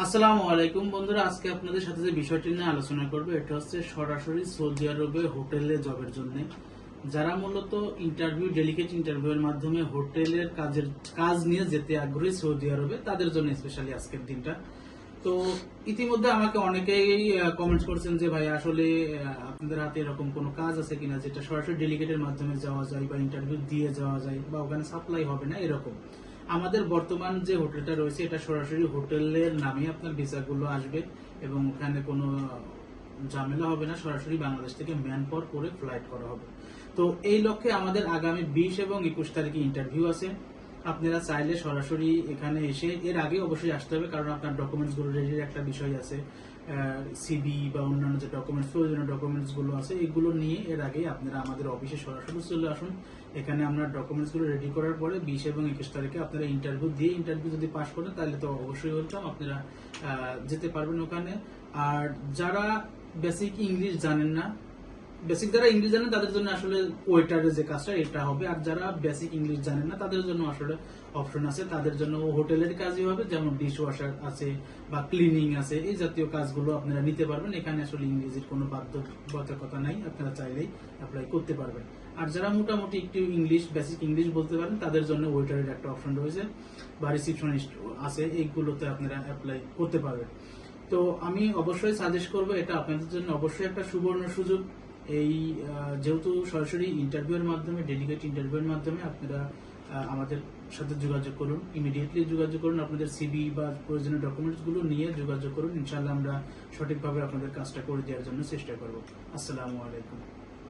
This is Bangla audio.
আসসালামু আলাইকুম বন্ধুরা, আজকে আপনাদের সাথে যে বিষয়টি নিয়ে আলোচনা করব, এটা হচ্ছে সরাসরি সৌদি আরবে হোটেলে জবের জন্য। যারা মূলত ইন্টারভিউ ডেলিকেট ইন্টারভিউয়ের মাধ্যমে হোটেলের কাজের, কাজ নিয়ে যেতে আগ্রহী সৌদি আরবে, তাদের জন্য স্পেশালি আজকের দিনটা। তো ইতিমধ্যে আমাকে অনেকেই কমেন্টস করছেন যে, ভাই, আসলে আপনাদের হাতে এরকম কোনো কাজ আছে কিনা যেটা সরাসরি ডেলিগেটের মাধ্যমে যাওয়া যায় বা ইন্টারভিউ দিয়ে যাওয়া যায় বা ওখানে সাপ্লাই হবে না? এরকম। আমাদের বর্তমান যে হোটেলটা রয়েছে, এটা সরাসরি হোটেলের নামে আপনার ভিসাগুলো আসবে এবং ওখানে কোনো ঝামেলা হবে না, সরাসরি বাংলাদেশ থেকে ম্যান করে ফ্লাইট করা হবে। তো এই লক্ষ্যে আমাদের আগামী বিশ এবং একুশ তারিখে ইন্টারভিউ আছে। আপনারা চাইলে সরাসরি এখানে এসে এর আগে অবশ্যই আসতে হবে, কারণ আপনার ডকুমেন্টসগুলো রেডির একটা বিষয় আছে সিবি বা অন্যান্য যে ডকুমেন্টস প্রয়োজনীয় ডকুমেন্টসগুলো আছে, এগুলো নিয়ে এর আগে আপনারা আমাদের অফিসে সরাসরি চলে আসুন। এখানে আমরা ডকুমেন্টসগুলো রেডি করার পরে বিশ এবং একুশ তারিখে আপনারা ইন্টারভিউ দিয়ে ইন্টারভিউ যদি পাস করেন, তাহলে তো অবশ্যই ওয়েলকাম আপনারা যেতে পারবেন ওখানে। আর যারা বেসিক ইংলিশ জানেন না বেসিক যারা ইংলিশ জানেন তাদের জন্য আসলে ওয়েটারের যে কাজটা, এটা হবে। আর যারা বেসিক ইংলিশ জানেন না, তাদের জন্য আসলে অপশন আছে। তাদের জন্য হোটেলের কাজই হবে, যেমন ডিশ ওয়াশার আছে বা ক্লিনিং আছে। এই জাতীয় কাজগুলো আপনারা নিতে পারবেন। এখানে আসলে ইংরেজির কোনো বাধ্যবাধকতা নাই, আপনারা চাইলেই অ্যাপ্লাই করতে পারবেন। আর যারা মোটামুটি একটু ইংলিশ বেসিক ইংলিশ বলতে পারেন, তাদের জন্য ওয়েটারের একটা অপশন রয়েছে। বা রিসিপশনিস্ট আছে, এইগুলোতে আপনারা অ্যাপ্লাই করতে পারবেন। তো আমি অবশ্যই সাজেস্ট করব, এটা আপনাদের জন্য অবশ্যই একটা সুবর্ণ সুযোগ। এই যেহেতু সরাসরি ইন্টারভিউয়ের মাধ্যমে ডেলিগেট ইন্টারভিউয়ের মাধ্যমে আপনারা আমাদের সাথে যোগাযোগ করুন। ইমিডিয়েটলি যোগাযোগ করুন, আপনাদের সিবি বা প্রয়োজনীয় ডকুমেন্টসগুলো নিয়ে যোগাযোগ করুন। ইনশাল্লাহ আমরা সঠিকভাবে আপনাদের কাজটা করে দেওয়ার জন্য চেষ্টা করব। আসসালামু আলাইকুম।